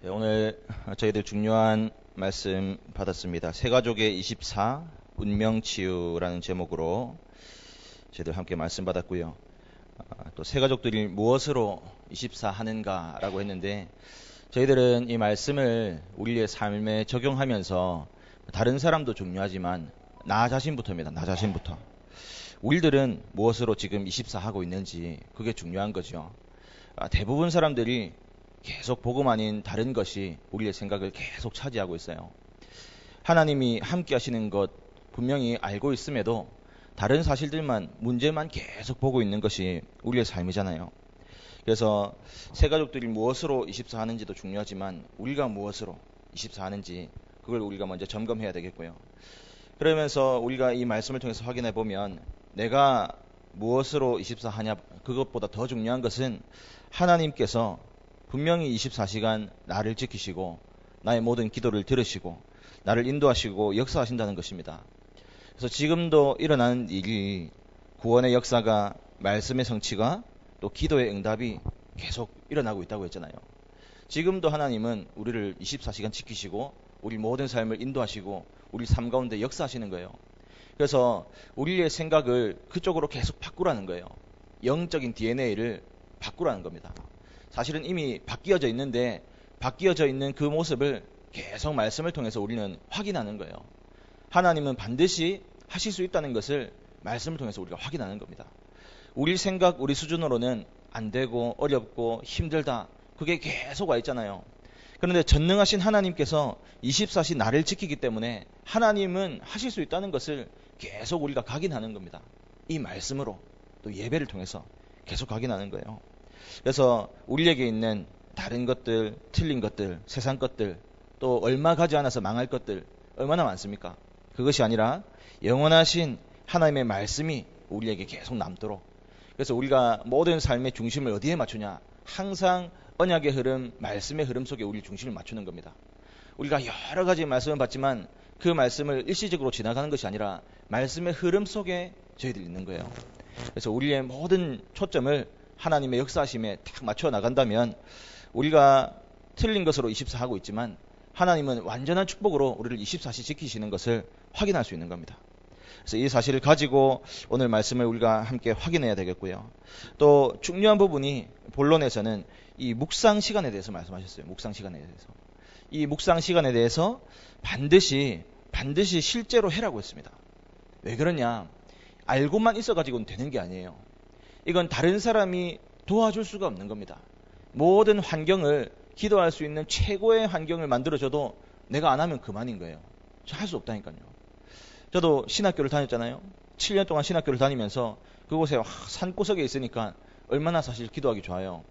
네, 오늘 저희들 중요한 말씀 받았습니다. 세가족의 24 운명치유라는 제목으로 저희들 함께 말씀 받았고요. 아, 또 세가족들이 무엇으로 24 하는가라고 했는데 저희들은 이 말씀을 우리의 삶에 적용하면서 다른 사람도 중요하지만 나 자신부터입니다. 나 자신부터. 우리들은 무엇으로 지금 24 하고 있는지 그게 중요한 거죠. 아, 대부분 사람들이 계속 복음 아닌 다른 것이 우리의 생각을 계속 차지하고 있어요. 하나님이 함께 하시는 것 분명히 알고 있음에도 다른 사실들만 문제만 계속 보고 있는 것이 우리의 삶이잖아요. 그래서 세 가족들이 무엇으로 24 하는지도 중요하지만 우리가 무엇으로 24 하는지 그걸 우리가 먼저 점검해야 되겠고요. 그러면서 우리가 이 말씀을 통해서 확인해 보면 내가 무엇으로 24 하냐 그것보다 더 중요한 것은 하나님께서 분명히 24시간 나를 지키시고 나의 모든 기도를 들으시고 나를 인도하시고 역사하신다는 것입니다. 그래서 지금도 일어나는 일이 구원의 역사가 말씀의 성취가 또 기도의 응답이 계속 일어나고 있다고 했잖아요. 지금도 하나님은 우리를 24시간 지키시고 우리 모든 삶을 인도하시고 우리 삶 가운데 역사하시는 거예요. 그래서 우리의 생각을 그쪽으로 계속 바꾸라는 거예요. 영적인 DNA를 바꾸라는 겁니다. 사실은 이미 바뀌어져 있는데 바뀌어져 있는 그 모습을 계속 말씀을 통해서 우리는 확인하는 거예요. 하나님은 반드시 하실 수 있다는 것을 말씀을 통해서 우리가 확인하는 겁니다. 우리 생각, 우리 수준으로는 안 되고 어렵고 힘들다. 그게 계속 와 있잖아요. 그런데 전능하신 하나님께서 24시 나를 지키기 때문에 하나님은 하실 수 있다는 것을 계속 우리가 각인하는 겁니다. 이 말씀으로 또 예배를 통해서 계속 각인하는 거예요. 그래서 우리에게 있는 다른 것들, 틀린 것들, 세상 것들, 또 얼마 가지 않아서 망할 것들 얼마나 많습니까? 그것이 아니라 영원하신 하나님의 말씀이 우리에게 계속 남도록 그래서 우리가 모든 삶의 중심을 어디에 맞추냐? 항상 언약의 흐름, 말씀의 흐름 속에 우리 중심을 맞추는 겁니다. 우리가 여러 가지 말씀을 받지만 그 말씀을 일시적으로 지나가는 것이 아니라 말씀의 흐름 속에 저희들 있는 거예요. 그래서 우리의 모든 초점을 하나님의 역사심에 딱 맞춰 나간다면 우리가 틀린 것으로 24 하고 있지만 하나님은 완전한 축복으로 우리를 24시 지키시는 것을 확인할 수 있는 겁니다. 그래서 이 사실을 가지고 오늘 말씀을 우리가 함께 확인해야 되겠고요. 또 중요한 부분이 본론에서는 이 묵상 시간에 대해서 말씀하셨어요. 묵상 시간에 대해서. 이 묵상 시간에 대해서 반드시 반드시 실제로 해라고 했습니다. 왜 그러냐? 알고만 있어 가지고는 되는 게 아니에요. 이건 다른 사람이 도와줄 수가 없는 겁니다. 모든 환경을 기도할 수 있는 최고의 환경을 만들어줘도 내가 안 하면 그만인 거예요. 할 수 없다니까요. 저도 신학교를 다녔잖아요. 7년 동안 신학교를 다니면서 그곳에 산구석에 있으니까 얼마나 사실 기도하기 좋아요.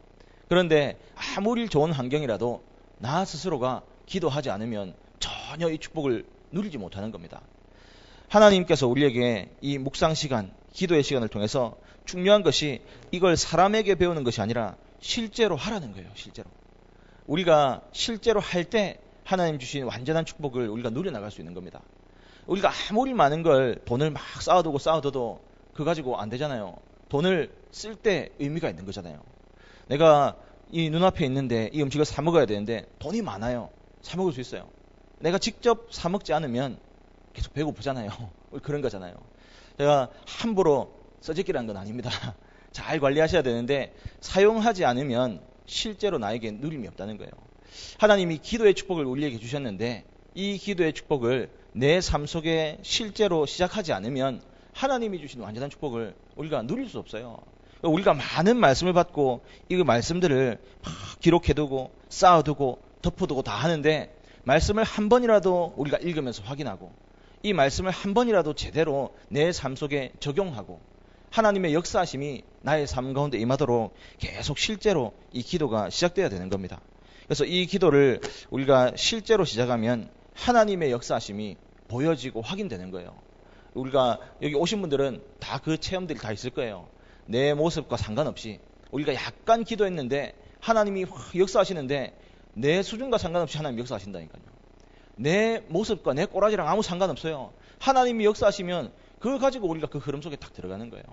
그런데 아무리 좋은 환경이라도 나 스스로가 기도하지 않으면 전혀 이 축복을 누리지 못하는 겁니다. 하나님께서 우리에게 이 묵상 시간, 기도의 시간을 통해서 중요한 것이 이걸 사람에게 배우는 것이 아니라 실제로 하라는 거예요. 실제로. 우리가 실제로 할 때 하나님 주신 완전한 축복을 우리가 누려나갈 수 있는 겁니다. 우리가 아무리 많은 걸 돈을 막 쌓아두고 쌓아둬도 그 가지고 안 되잖아요. 돈을 쓸 때 의미가 있는 거잖아요. 내가 이 눈앞에 있는데 이 음식을 사 먹어야 되는데 돈이 많아요. 사 먹을 수 있어요. 내가 직접 사 먹지 않으면 계속 배고프잖아요. 그런 거잖아요. 제가 함부로 써짓기라는 건 아닙니다. 잘 관리하셔야 되는데 사용하지 않으면 실제로 나에게 누림이 없다는 거예요. 하나님이 기도의 축복을 우리에게 주셨는데 이 기도의 축복을 내 삶 속에 실제로 시작하지 않으면 하나님이 주신 완전한 축복을 우리가 누릴 수 없어요. 우리가 많은 말씀을 받고 이 말씀들을 막 기록해두고 쌓아두고 덮어두고 다 하는데 말씀을 한 번이라도 우리가 읽으면서 확인하고 이 말씀을 한 번이라도 제대로 내 삶 속에 적용하고 하나님의 역사심이 나의 삶 가운데 임하도록 계속 실제로 이 기도가 시작돼야 되는 겁니다. 그래서 이 기도를 우리가 실제로 시작하면 하나님의 역사심이 보여지고 확인되는 거예요. 우리가 여기 오신 분들은 다 그 체험들이 다 있을 거예요. 내 모습과 상관없이 우리가 약간 기도했는데 하나님이 역사하시는데 내 수준과 상관없이 하나님 역사하신다니까요. 내 모습과 내 꼬라지랑 아무 상관없어요. 하나님이 역사하시면 그걸 가지고 우리가 그 흐름 속에 딱 들어가는 거예요.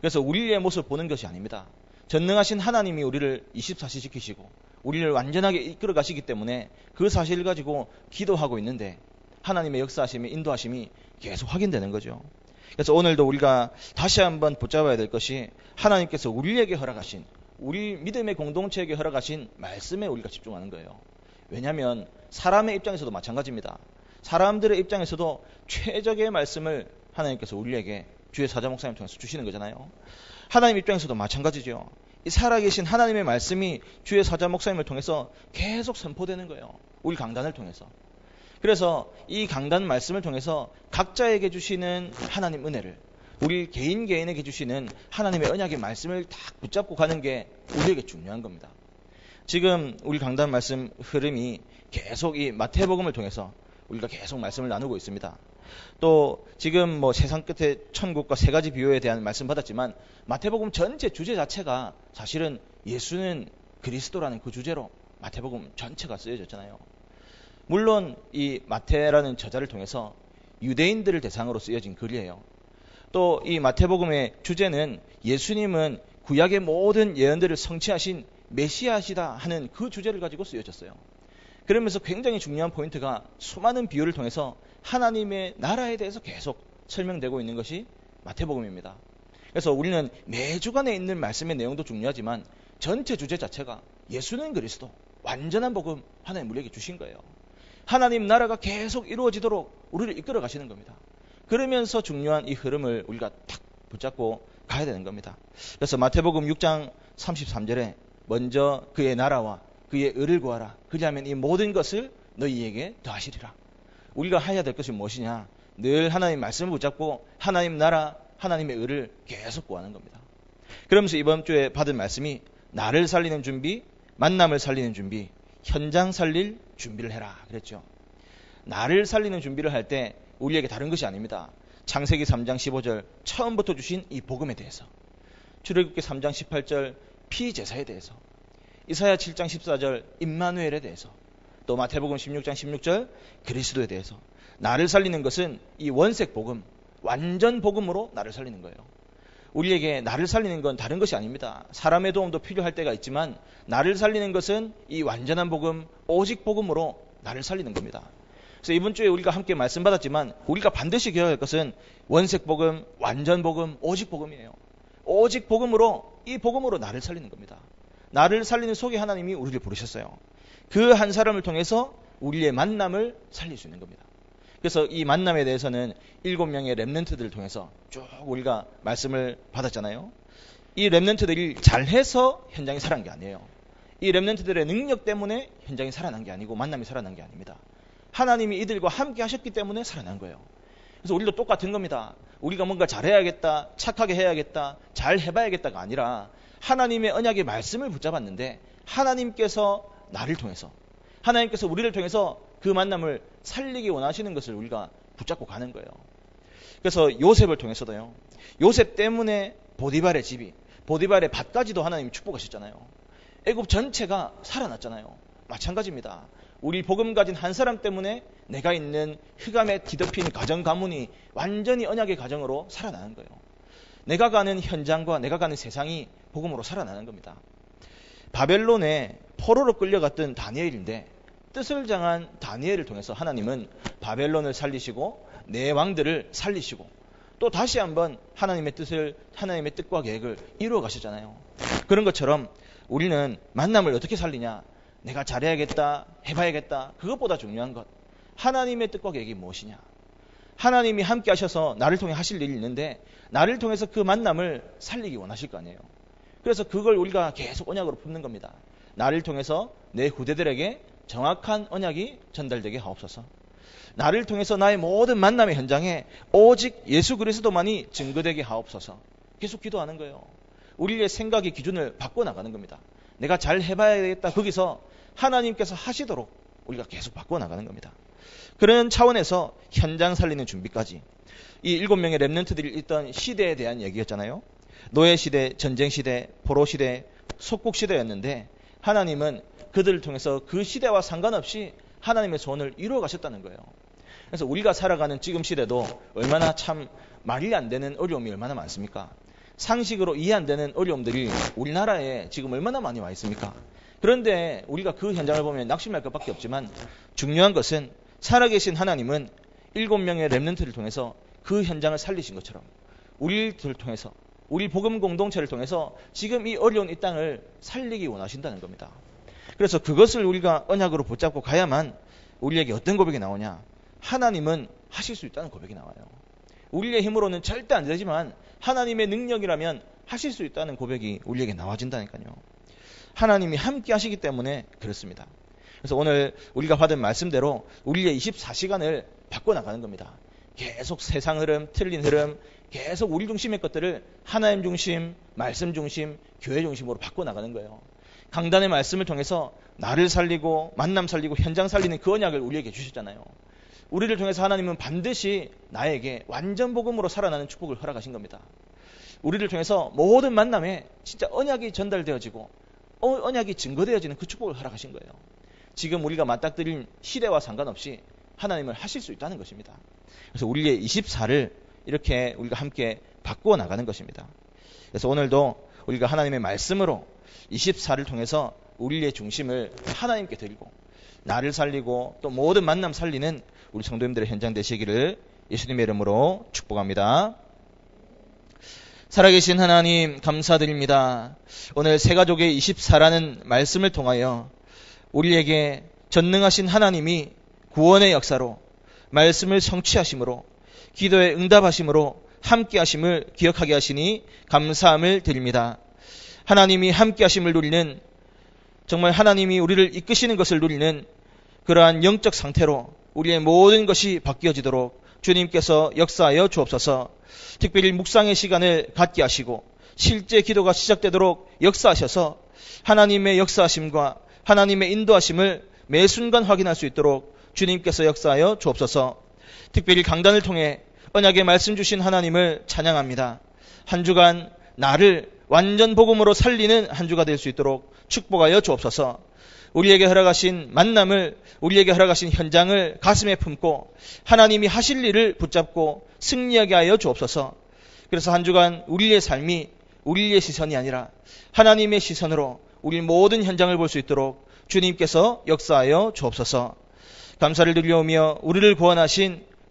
그래서 우리의 모습을 보는 것이 아닙니다. 전능하신 하나님이 우리를 24시 지키시고 우리를 완전하게 이끌어 가시기 때문에 그 사실을 가지고 기도하고 있는데 하나님의 역사하심이 인도하심이 계속 확인되는 거죠. 그래서 오늘도 우리가 다시 한번 붙잡아야 될 것이 하나님께서 우리에게 허락하신 우리 믿음의 공동체에게 허락하신 말씀에 우리가 집중하는 거예요. 왜냐하면 사람의 입장에서도 마찬가지입니다. 사람들의 입장에서도 최적의 말씀을 하나님께서 우리에게 주의 사자 목사님 통해서 주시는 거잖아요. 하나님 입장에서도 마찬가지죠. 이 살아계신 하나님의 말씀이 주의 사자 목사님을 통해서 계속 선포되는 거예요. 우리 강단을 통해서. 그래서 이 강단 말씀을 통해서 각자에게 주시는 하나님 은혜를 우리 개인 개인에게 주시는 하나님의 언약의 말씀을 딱 붙잡고 가는 게 우리에게 중요한 겁니다. 지금 우리 강단 말씀 흐름이 계속 이 마태복음을 통해서 우리가 계속 말씀을 나누고 있습니다. 또 지금 뭐 세상 끝에 천국과 세 가지 비유에 대한 말씀 받았지만 마태복음 전체 주제 자체가 사실은 예수는 그리스도라는 그 주제로 마태복음 전체가 쓰여졌잖아요. 물론 이 마태라는 저자를 통해서 유대인들을 대상으로 쓰여진 글이에요. 또 이 마태복음의 주제는 예수님은 구약의 모든 예언들을 성취하신 메시아시다 하는 그 주제를 가지고 쓰여졌어요. 그러면서 굉장히 중요한 포인트가 수많은 비유를 통해서 하나님의 나라에 대해서 계속 설명되고 있는 것이 마태복음입니다. 그래서 우리는 매주간에 있는 말씀의 내용도 중요하지만 전체 주제 자체가 예수는 그리스도, 완전한 복음 하나님 우리에게 주신 거예요. 하나님 나라가 계속 이루어지도록 우리를 이끌어 가시는 겁니다. 그러면서 중요한 이 흐름을 우리가 탁 붙잡고 가야 되는 겁니다. 그래서 마태복음 6장 33절에 먼저 그의 나라와 그의 의를 구하라. 그리하면 이 모든 것을 너희에게 더하시리라. 우리가 해야 될 것이 무엇이냐? 늘 하나님 말씀을 붙잡고 하나님 나라, 하나님의 의를 계속 구하는 겁니다. 그러면서 이번 주에 받은 말씀이 나를 살리는 준비, 만남을 살리는 준비, 현장 살릴 준비를 해라. 그랬죠. 나를 살리는 준비를 할 때 우리에게 다른 것이 아닙니다. 창세기 3장 15절 처음부터 주신 이 복음에 대해서 출애굽기 3장 18절 피제사에 대해서 이사야 7장 14절 임마누엘에 대해서 또 마태복음 16장 16절 그리스도에 대해서 나를 살리는 것은 이 원색 복음 완전 복음으로 나를 살리는 거예요. 우리에게 나를 살리는 건 다른 것이 아닙니다. 사람의 도움도 필요할 때가 있지만 나를 살리는 것은 이 완전한 복음 오직 복음으로 나를 살리는 겁니다. 그래서 이번 주에 우리가 함께 말씀 받았지만 우리가 반드시 기억할 것은 원색 복음, 완전 복음, 오직 복음이에요. 오직 복음으로 이 복음으로 나를 살리는 겁니다. 나를 살리는 속에 하나님이 우리를 부르셨어요. 그 한 사람을 통해서 우리의 만남을 살릴 수 있는 겁니다. 그래서 이 만남에 대해서는 일곱 명의 랩런트들을 통해서 쭉 우리가 말씀을 받았잖아요. 이 랩런트들이 잘해서 현장이 살아난 게 아니에요. 이 랩런트들의 능력 때문에 현장이 살아난 게 아니고 만남이 살아난 게 아닙니다. 하나님이 이들과 함께 하셨기 때문에 살아난 거예요. 그래서 우리도 똑같은 겁니다. 우리가 뭔가 잘해야겠다, 착하게 해야겠다, 잘 해봐야겠다가 아니라 하나님의 언약의 말씀을 붙잡았는데 하나님께서 나를 통해서 하나님께서 우리를 통해서 그 만남을 살리기 원하시는 것을 우리가 붙잡고 가는 거예요. 그래서 요셉을 통해서도요. 요셉 때문에 보디발의 집이 보디발의 밭까지도 하나님이 축복하셨잖아요. 애굽 전체가 살아났잖아요. 마찬가지입니다. 우리 복음 가진 한 사람 때문에 내가 있는 흑암에 뒤덮인 가정 가문이 완전히 언약의 가정으로 살아나는 거예요. 내가 가는 현장과 내가 가는 세상이 복음으로 살아나는 겁니다. 바벨론에 포로로 끌려갔던 다니엘인데 뜻을 장한 다니엘을 통해서 하나님은 바벨론을 살리시고 내 왕들을 살리시고 또 다시 한번 하나님의 뜻을 하나님의 뜻과 계획을 이루어 가셨잖아요. 그런 것처럼 우리는 만남을 어떻게 살리냐? 내가 잘해야겠다, 해봐야겠다. 그것보다 중요한 것. 하나님의 뜻과 계획이 무엇이냐? 하나님이 함께 하셔서 나를 통해 하실 일이 있는데 나를 통해서 그 만남을 살리기 원하실 거 아니에요. 그래서 그걸 우리가 계속 언약으로 품는 겁니다. 나를 통해서 내 후대들에게 정확한 언약이 전달되게 하옵소서. 나를 통해서 나의 모든 만남의 현장에 오직 예수 그리스도만이 증거되게 하옵소서. 계속 기도하는 거예요. 우리의 생각의 기준을 바꿔 나가는 겁니다. 내가 잘 해봐야 겠다 거기서 하나님께서 하시도록 우리가 계속 바꿔 나가는 겁니다. 그런 차원에서 현장 살리는 준비까지 이 일곱 명의 랩런트들이 있던 시대에 대한 얘기였잖아요. 노예 시대, 전쟁 시대, 포로 시대, 속국 시대였는데 하나님은 그들을 통해서 그 시대와 상관없이 하나님의 소원을 이루어 가셨다는 거예요. 그래서 우리가 살아가는 지금 시대도 얼마나 참 말이 안 되는 어려움이 얼마나 많습니까? 상식으로 이해 안 되는 어려움들이 우리나라에 지금 얼마나 많이 와 있습니까? 그런데 우리가 그 현장을 보면 낙심할 것밖에 없지만 중요한 것은 살아계신 하나님은 일곱 명의 렘넌트를 통해서 그 현장을 살리신 것처럼 우리들을 통해서 우리 복음 공동체를 통해서 지금 이 어려운 이 땅을 살리기 원하신다는 겁니다. 그래서 그것을 우리가 언약으로 붙잡고 가야만 우리에게 어떤 고백이 나오냐? 하나님은 하실 수 있다는 고백이 나와요. 우리의 힘으로는 절대 안 되지만 하나님의 능력이라면 하실 수 있다는 고백이 우리에게 나와진다니까요. 하나님이 함께 하시기 때문에 그렇습니다. 그래서 오늘 우리가 받은 말씀대로 우리의 24시간을 바꿔나가는 겁니다. 계속 세상 흐름, 틀린 흐름, 계속 우리 중심의 것들을 하나님 중심, 말씀 중심, 교회 중심으로 바꿔나가는 거예요. 강단의 말씀을 통해서 나를 살리고 만남 살리고 현장 살리는 그 언약을 우리에게 주셨잖아요. 우리를 통해서 하나님은 반드시 나에게 완전 복음으로 살아나는 축복을 허락하신 겁니다. 우리를 통해서 모든 만남에 진짜 언약이 전달되어지고 어, 언약이 증거되어지는 그 축복을 허락하신 거예요. 지금 우리가 맞닥뜨린 시대와 상관없이 하나님을 하실 수 있다는 것입니다. 그래서 우리의 24를 이렇게 우리가 함께 바꾸어 나가는 것입니다. 그래서 오늘도 우리가 하나님의 말씀으로 24를 통해서 우리의 중심을 하나님께 드리고 나를 살리고 또 모든 만남 살리는 우리 성도님들의 현장 되시기를 예수님의 이름으로 축복합니다. 살아계신 하나님 감사드립니다. 오늘 세 가족의 24라는 말씀을 통하여 우리에게 전능하신 하나님이 구원의 역사로 말씀을 성취하심으로 기도에 응답하심으로 함께 하심을 기억하게 하시니 감사함을 드립니다. 하나님이 함께 하심을 누리는 정말 하나님이 우리를 이끄시는 것을 누리는 그러한 영적 상태로 우리의 모든 것이 바뀌어지도록 주님께서 역사하여 주옵소서 특별히 묵상의 시간을 갖게 하시고 실제 기도가 시작되도록 역사하셔서 하나님의 역사하심과 하나님의 인도하심을 매 순간 확인할 수 있도록 주님께서 역사하여 주옵소서 특별히 강단을 통해 언약의 말씀 주신 하나님을 찬양합니다. 한 주간 나를 완전 복음으로 살리는 한 주가 될 수 있도록 축복하여 주옵소서. 우리에게 허락하신 만남을 우리에게 허락하신 현장을 가슴에 품고 하나님이 하실 일을 붙잡고 승리하게 하여 주옵소서. 그래서 한 주간 우리의 삶이 우리의 시선이 아니라 하나님의 시선으로 우리 모든 현장을 볼 수 있도록 주님께서 역사하여 주옵소서. 감사를 드리오며 우리를 구원하신